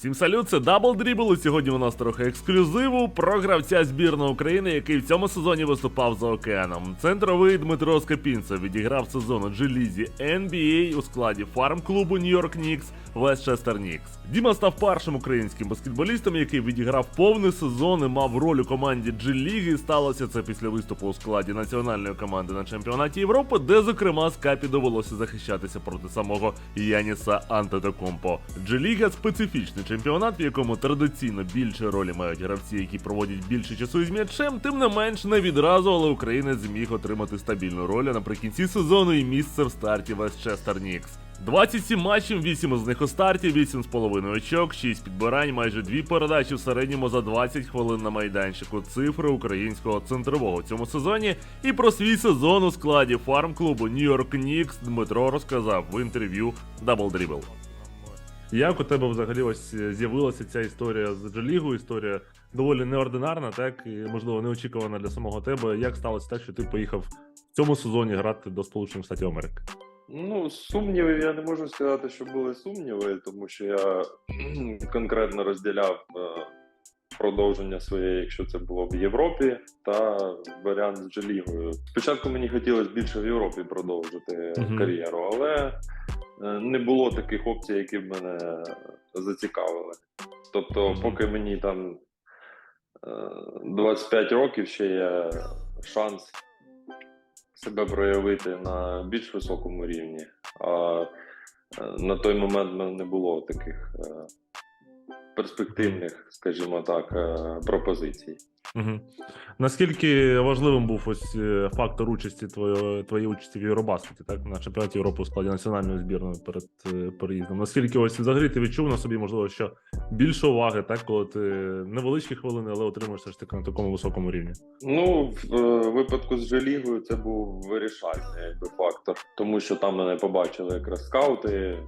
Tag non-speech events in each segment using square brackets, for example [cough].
Всім салют, це Дабл Дрібл. І сьогодні у нас трохи ексклюзиву про гравця збірної України, який в цьому сезоні виступав за океаном. Центровий Дмитро Скопінцев відіграв сезон у G-лізі NBA у складі фарм-клубу Нью-Йорк Нікс Вестчестер Нікс. Діма став першим українським баскетболістом, який відіграв повний сезон і мав роль у команді G-ліги. Сталося це після виступу у складі національної команди на чемпіонаті Європи, де, зокрема, Скапі довелося захищатися проти самого Яніса Антетокумпо. G-ліга специфічний чемпіонат, в якому традиційно більше ролі мають гравці, які проводять більше часу із м'ячем. Тим не менш, не відразу, але українець зміг отримати стабільну роль наприкінці сезону і місце в старті Вестчестер Нікс. 27 матчів, 8 з них у старті, 8,5 очок, 6 підбирань, майже 2 передачі в середньому за 20 хвилин на майданчику. Цифри українського центрового в цьому сезоні. І про свій сезон у складі фарм-клубу Нью-Йорк Нікс Дмитро розказав в інтерв'ю Double Dribble. Як у тебе взагалі ось е, з'явилася ця історія з Джелігою? Історія доволі неординарна, так і можливо неочікувана для самого тебе. Як сталося так, що ти поїхав в цьому сезоні грати до Сполучених Штатів Америки? Ну, сумнівів я не можу сказати, що були сумніви, тому що я [clears throat] конкретно розділяв е, продовження своє, якщо це було в Європі, та варіант з Джелігою. Спочатку мені хотілося більше в Європі продовжити Мгм. кар'єру, але не було таких опцій, які б мене зацікавили. Тобто, поки мені там е, 25 років ще є шанс себе проявити на більш високому рівні. А е, на той момент в мене не було таких е, перспективних, скажімо так, е, пропозицій. Угу. Наскільки важливим був ось е, фактор участі твоєї, твоєї участі в Євробаскеті, так на чемпіонаті Європи у складі національної збірної перед е, переїздом? Наскільки ось взагалі ти відчув на собі, можливо, що більше уваги, так, коли ти невеличкі хвилини, але отримуєш все ж таки на такому високому рівні? Ну, в е, випадку з Желігою це був вирішальний якби, фактор, тому що там мене побачили якраз скаути,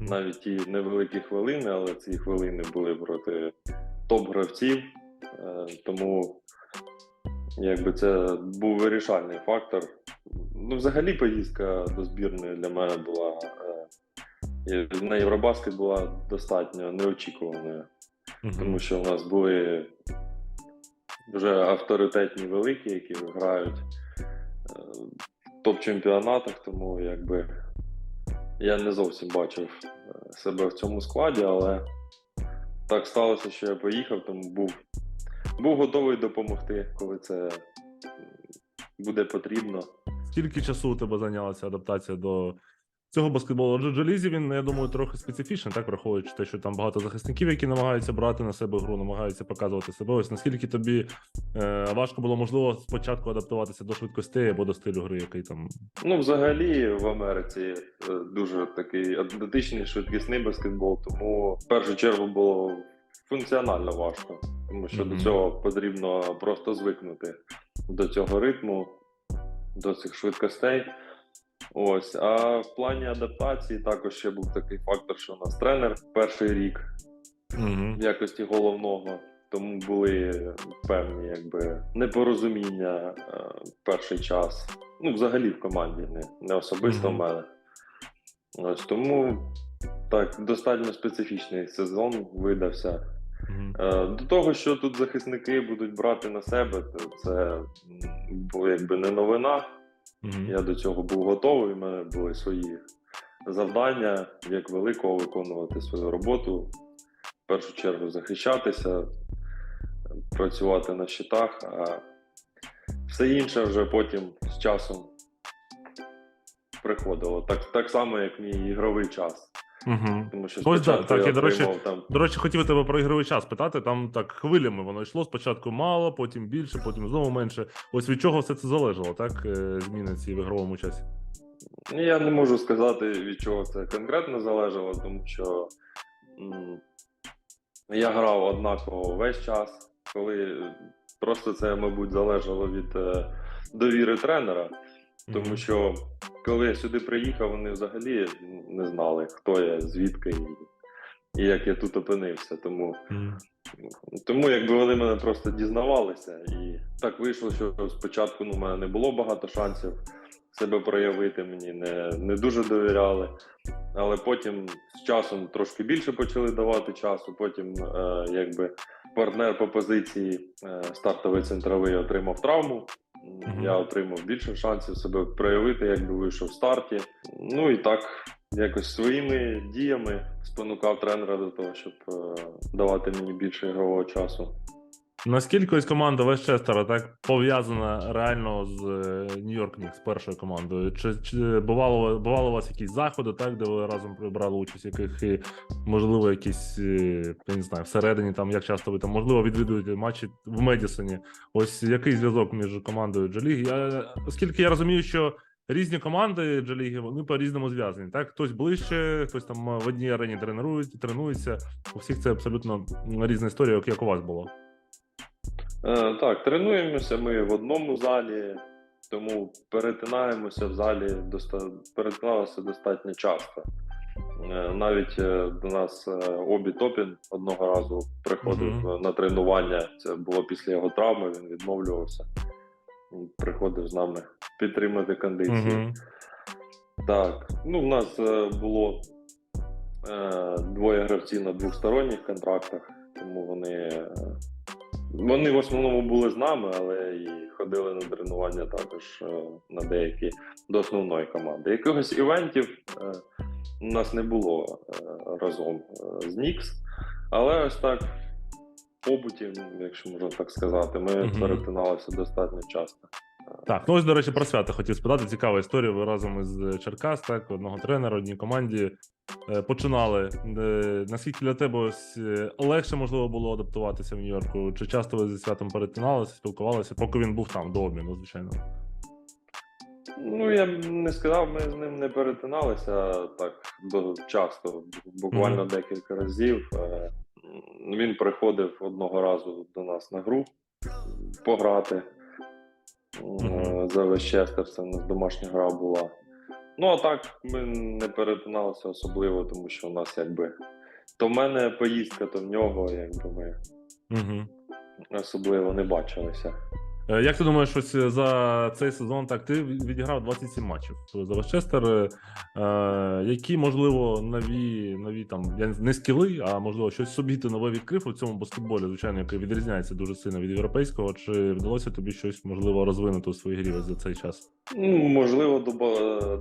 навіть ті невеликі хвилини, але ці хвилини були проти топ-гравців. Е, Тому якби це був вирішальний фактор. Ну, взагалі, поїздка до збірної для мене була е, на Євробаскет була достатньо неочікуваною, Мгм. тому що у нас були вже авторитетні великі, які грають е, в топ-чемпіонатах, тому якби я не зовсім бачив себе в цьому складі, але так сталося, що я поїхав, тому був, був готовий допомогти, коли це буде потрібно. Скільки часу у тебе зайнялася адаптація до цього баскетболу? Адже Джелізі він, я думаю, трохи специфічний, так враховуючи те, що там багато захисників, які намагаються брати на себе гру, намагаються показувати себе. Ось наскільки тобі е, важко було можливо спочатку адаптуватися до швидкостей або до стилю гри, який там. Ну, взагалі, в Америці е, дуже такий атлетичний, швидкісний баскетбол, тому в першу чергу було функціонально важко, тому що Мгм. до цього потрібно просто звикнути до цього ритму, до цих швидкостей. Ось, а в плані адаптації також ще був такий фактор, що у нас тренер перший рік Угу. в якості головного. Тому були певні якби непорозуміння е, перший час. Ну, взагалі в команді, не, не особисто Мгм. в мене. Ось тому так, достатньо специфічний сезон видався. Е, До того, що тут захисники будуть брати на себе, то це було якби не новина. Я до цього був готовий. У мене були свої завдання, як великого виконувати свою роботу. В першу чергу захищатися, працювати на щитах, а все інше вже потім з часом приходило. Так, так само, як мій ігровий час. Угу. Тому що Ось спочатку так, я я, до речі, отримав там До речі, хотів тебе про ігровий час питати. Там так хвилями воно йшло. Спочатку мало, потім більше, потім знову менше. Ось від чого все це залежало, так? е, Зміни ці в ігровому часі. Ну, Я не можу сказати, від чого це конкретно залежало, тому що я грав однаково весь час, коли просто це, мабуть, залежало від е, довіри тренера. Тому що коли я сюди приїхав, вони взагалі не знали, хто я, звідки і, і як я тут опинився. Тому, Мгм. тому якби вони мене просто дізнавалися. І так вийшло, що спочатку ну, у мене не було багато шансів себе проявити, мені не, не дуже довіряли. Але потім з часом трошки більше почали давати часу. Потім, е, якби партнер по позиції е, стартовий центровий отримав травму. Мгм. Я отримав більше шансів себе проявити, якби вийшов в старті. Ну і так, якось своїми діями спонукав тренера до того, щоб е, давати мені більше ігрового часу. Наскільки ось команда Вестчестера так пов'язана реально з е, Нью-Йорк Нікс, першою командою? Чи, чи бувало, бувало у вас якісь заходи, так, де ви разом брали участь, яких і, можливо, якісь, е, я не знаю, всередині, там, як часто ви там, можливо, відвідуєте матчі в Медісоні? Ось який зв'язок між командою Джаліги? Я, оскільки я розумію, що різні команди Джаліги, вони по-різному зв'язані. Так, хтось ближче, хтось там в одній арені тренують, тренується. У всіх це абсолютно різна історія, як у вас було. Е, так, тренуємося ми в одному залі, тому перетинаємося в залі доста... перетиналися достатньо часто. Е, навіть е, до нас е, Обі Топін одного разу приходив Мгм. е, на тренування. Це було після його травми, він відмовлювався. Приходив з нами підтримати кондицію. Мгм. Так, ну в нас е, було е, двоє гравців на двосторонніх контрактах, тому вони, е, вони в основному були з нами, але і ходили на тренування також е, на деякі до основної команди. Якихось івентів е, у нас не було е, разом з Нікс, але ось так. Побуті, якщо можна так сказати, ми Мгм. перетиналися достатньо часто. Так, ну ось, до речі, про свята хотів спитати. Цікава історія. Ви разом із Черкас, так, одного тренера, одній команді починали. Е, Наскільки для тебе ось е, легше можливо було адаптуватися в Нью-Йорку? Чи часто ви зі святом перетиналися, спілкувалися, поки він був там до обміну, звичайно? Ну, я б не сказав, ми з ним не перетиналися так часто, буквально Мгм. декілька разів. Е, Він приходив одного разу до нас на гру пограти. М, Мгм. За Вещестер, це у нас домашня гра була. Ну, а так ми не перетиналися особливо, тому що у нас якби то в мене поїздка, то в нього, якби ми Угу. особливо не бачилися. Е, Як ти думаєш, ось е, за цей сезон так ти відіграв 27 матчів за Вестчестер. Е, е, які, можливо, нові, нові там не скіли, а можливо, щось собі ти нове відкрив у цьому баскетболі, звичайно, який відрізняється дуже сильно від європейського. Чи вдалося тобі щось можливо розвинути у своїй грі за цей час? Ну, можливо,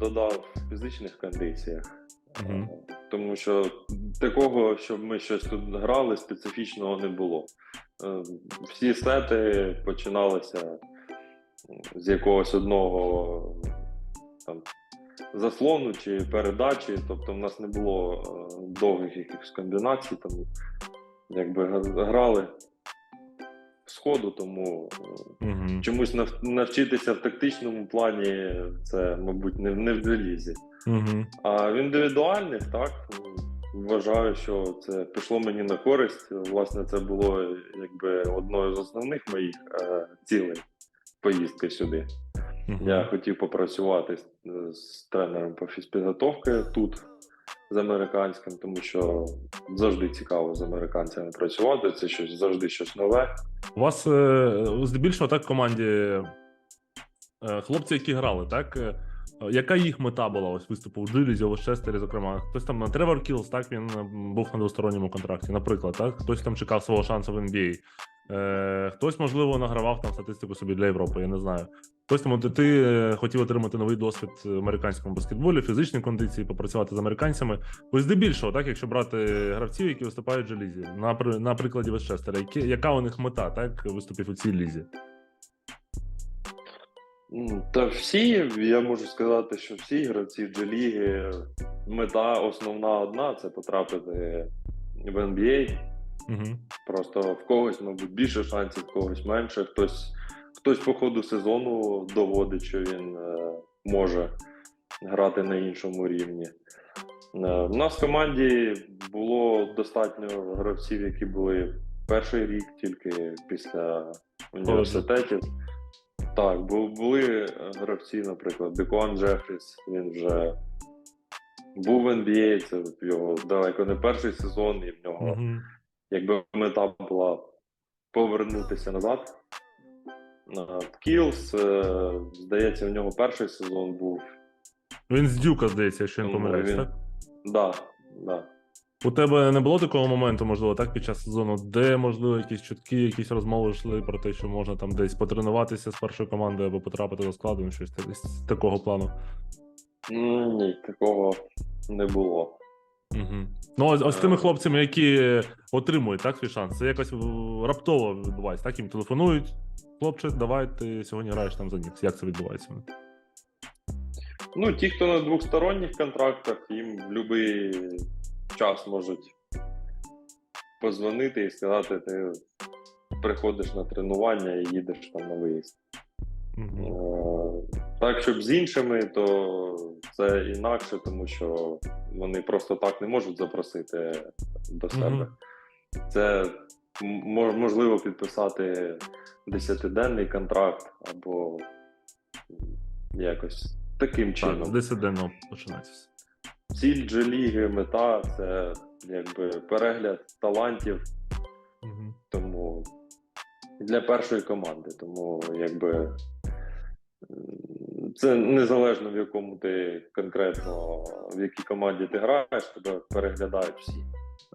додав в фізичних кондиціях. Е, Тому що такого, щоб ми щось тут грали, специфічного не було. Е, Всі сети починалися з якогось одного там, заслону чи передачі. Тобто в нас не було е, довгих якихось комбінацій, тому якби грали сходу, тому е, Угу. чомусь нав- навчитися в тактичному плані це, мабуть, не, не в долізі. Угу. А в індивідуальних, так, вважаю, що це пішло мені на користь. Власне, це було якби одною з основних моїх е, цілей поїздки сюди. Я хотів попрацювати з, з тренером по фізпідготовці тут з американським, тому що завжди цікаво з американцями працювати. Це щось завжди щось нове. У вас е, здебільшого так в команді е, хлопці, які грали, так? Е, Яка їх мета була ось виступу в Джилізі, у Вестчестері, зокрема? Хтось там на Тревор Кілс, так він е, був на двосторонньому контракті, наприклад, так? Хтось там чекав свого шансу в NBA. Е, хтось, можливо, награвав там статистику собі для Європи, я не знаю. Хтось там, от ти е, хотів отримати новий досвід в американському баскетболі, фізичні кондиції, попрацювати з американцями. Ось здебільшого, так, якщо брати гравців, які виступають в Джелізі, на, на прикладі Вестчестера, яка у них мета, так, виступів у цій лізі? Та всі, я можу сказати, що всі гравці G-ліги, мета основна одна це потрапити в NBA. Угу. Просто в когось, мабуть, більше шансів, в когось менше. Хтось, хтось по ходу сезону доводить, що він е, може грати на іншому рівні. Е, в нас в команді було достатньо гравців, які були перший рік тільки після університетів. Так, бу- були е, гравці, наприклад, Декуан Джефріс, він вже був в NBA, це його далеко не перший сезон, і в нього Угу. якби мета була повернутися назад Кілс, е, здається, в нього перший сезон був. Він з Дюка, здається, якщо не помиляюсь, він- так? Да, да. У тебе не було такого моменту, можливо, так, під час сезону, де, можливо, якісь чутки, якісь розмови йшли про те, що можна там десь потренуватися з першою командою або потрапити до складу, ну, щось з такого плану. Ну, ні, такого не було. Угу. Ну, ось, ось тими Е. хлопцями, які отримують так, свій шанс, це якось раптово відбувається. Так, їм телефонують. Хлопче, давай ти сьогодні граєш там за Нікс. Як це відбувається? Ну, ті, хто на двосторонніх контрактах, їм будь-який час можуть позвонити і сказати, ти приходиш на тренування і їдеш там на виїзд. Е, Так, щоб з іншими, то це інакше, тому що вони просто так не можуть запросити до себе. Це можливо підписати 10-денний контракт або якось таким Так, чином. з 10 починається. Ціль G-ліги, мета це якби перегляд талантів, Угу. тому для першої команди. Тому якби це незалежно в якому ти конкретно в якій команді ти граєш, тебе переглядають всі.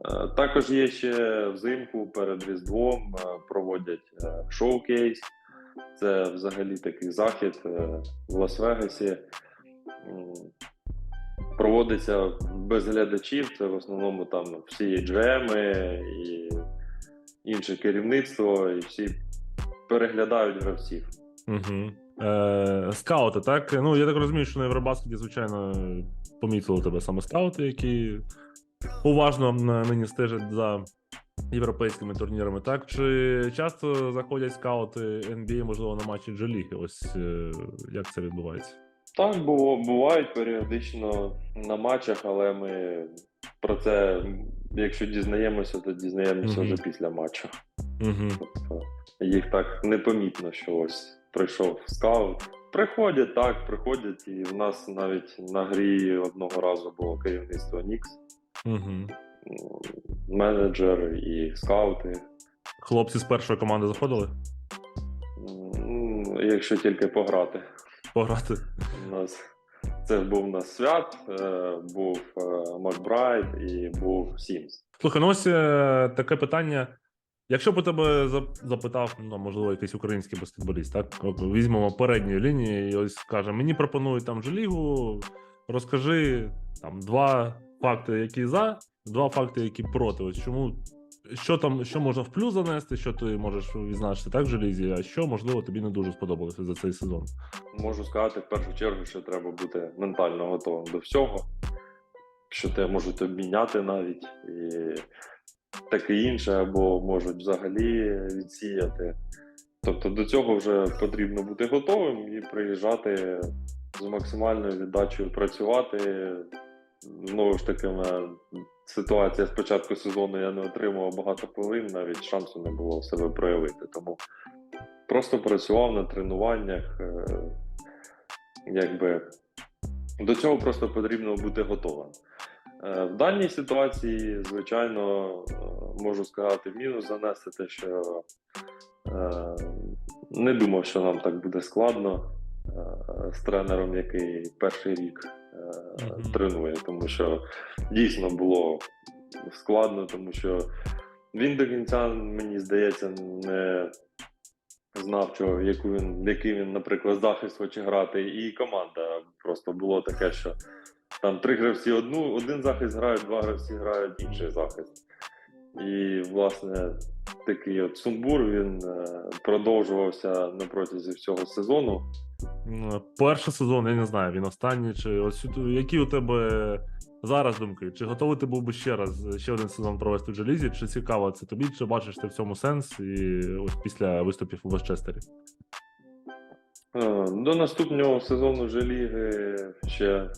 Е, Також є ще взимку перед Різдвом е, проводять е, шоу-кейс. Це взагалі такий захід в Лас-Вегасі. Проводиться без глядачів, це в основному там всі GM і інше керівництво, і всі переглядають гравців. Угу. Е, скаути, так? Ну, я так розумію, що на Євробаскеті, звичайно, помітили тебе саме скаути, які уважно нині стежать за європейськими турнірами. Так? Чи часто заходять скаути NBA, можливо, на матчі G-ліги? Ось е, як це відбувається? Так, було, бувають періодично на матчах, але ми про це, якщо дізнаємося, то дізнаємося Мгм. вже після матчу. Угу. Тобто їх так непомітно, що ось прийшов скаут. Приходять так, приходять, і в нас навіть на грі одного разу було керівництво Нікс, м, менеджер і скаути. Хлопці з першої команди заходили Якщо тільки пограти. Пограти. У нас це був у нас свят, е, був е, Макбрайт і був Сімс. Слухай, ну ось е, таке питання. Якщо б тебе запитав, ну, можливо, якийсь український баскетболіст, так? Візьмемо передньої лінії і ось каже: мені пропонують там же лігу, розкажи там два факти, які за, два факти, які проти. Ось чому, що там, що можна в плюс занести, що ти можеш відзначити так в желізі, а що, можливо, тобі не дуже сподобалося за цей сезон. Можу сказати в першу чергу, що треба бути ментально готовим до всього, що те можуть обміняти навіть і таке інше, або можуть взагалі відсіяти. Тобто до цього вже потрібно бути готовим і приїжджати з максимальною віддачею працювати. Знову ж таки, ситуація з початку сезону я не отримував багато хвилин, навіть шансу не було себе проявити. Тому просто працював на тренуваннях. е, Якби до цього просто потрібно бути готовим. Е, В даній ситуації, звичайно, е, можу сказати, мінус занести те, що не думав, що нам так буде складно з тренером, який перший рік Мгм. тренує, тому що дійсно було складно, тому що він до кінця, мені здається, не знав, що, яку він, який він, наприклад, захист хоче грати, і команда просто було таке, що там три гравці одну, один захист грають, два гравці грають інший захист. І, власне, такий от сумбур він е, продовжувався на протязі всього сезону. Перший сезон, я не знаю, він останній. Чи ось які у тебе зараз думки? Чи готовий ти був би ще раз ще один сезон провести в Джелізі? Чи цікаво це тобі? Чи бачиш ти в цьому сенс? І ось після виступів у Вестчестері? Е, До наступного сезону вже ліги ще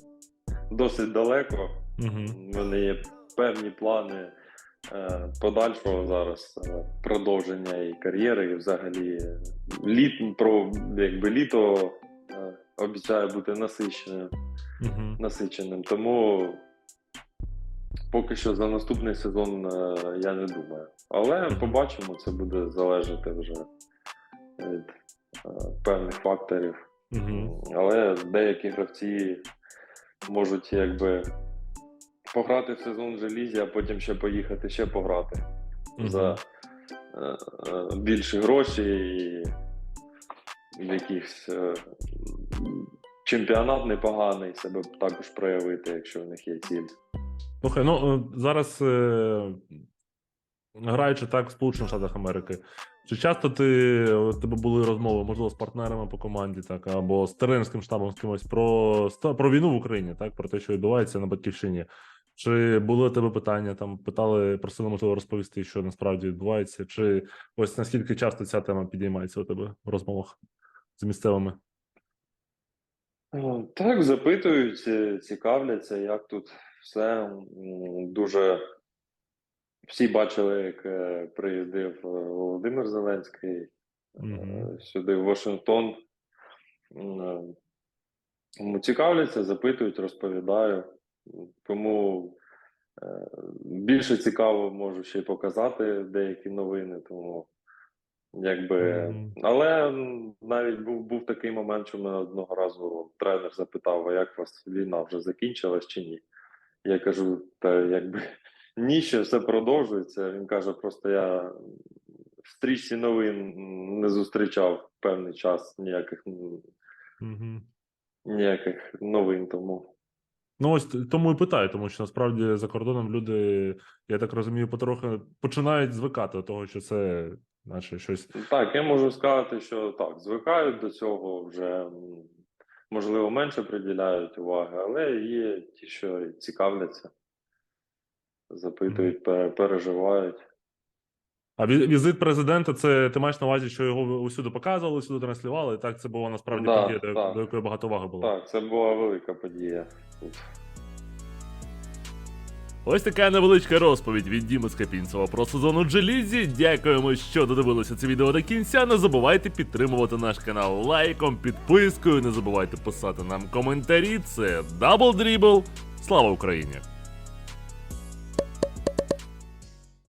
досить далеко. Угу. У мене є певні плани е, подальшого зараз е, продовження і кар'єри, і взагалі літ, про якби літо обіцяє бути насиченим, Угу. насиченим. Тому поки що за наступний сезон е, я не думаю. Але побачимо, це буде залежати вже від е, певних факторів. Угу. Але деякі гравці можуть якби пограти в сезон в желізі, а потім ще поїхати ще пограти за е, більші гроші і якихось е, чемпіонат непоганий себе також проявити, якщо в них є ціль. Слухай, ну е, зараз е, граючи так в Сполучених Штатах Америки, чи часто ти у тебе були розмови, можливо, з партнерами по команді, так, або з тренерським штабом з кимось про, про війну в Україні, так, про те, що відбувається на батьківщині? Чи були у тебе питання, там питали, просили, можливо, розповісти, що насправді відбувається? Чи ось наскільки часто ця тема підіймається у тебе в розмовах з місцевими? Е, Так, запитують, е, цікавляться, як тут все. Дуже всі бачили, як е, приїздив Володимир Зеленський Мгм. сюди, в Вашингтон. Тому цікавляться, запитують, розповідаю. Кому е, більше цікаво, можу ще й показати деякі новини, тому якби. Але навіть був, був такий момент, що мене одного разу тренер запитав, а як у вас війна вже закінчилась чи ні? Я кажу, та якби ні, ще все продовжується. Він каже, просто я в стрічці новин не зустрічав певний час ніяких, Угу. ніяких новин тому. Ну, ось тому і питаю, тому що насправді за кордоном люди, я так розумію, потрохи починають звикати до того, що це наче щось. Так, я можу сказати, що так, звикають до цього вже можливо менше приділяють уваги, але є ті, що цікавляться, запитують, пере- переживають. А візит президента, це ти маєш на увазі, що його усюди показували, усюди транслювали, і так це було насправді Да, подія, до, так. до якої багато уваги було. Так, це була велика подія. тут. Ось така невеличка розповідь від Діми Скапінцева про сезону Джелізі. Дякуємо, що додивилися це відео до кінця. Не забувайте підтримувати наш канал лайком, підпискою. Не забувайте писати нам коментарі. Це Дабл Дрібл. Слава Україні!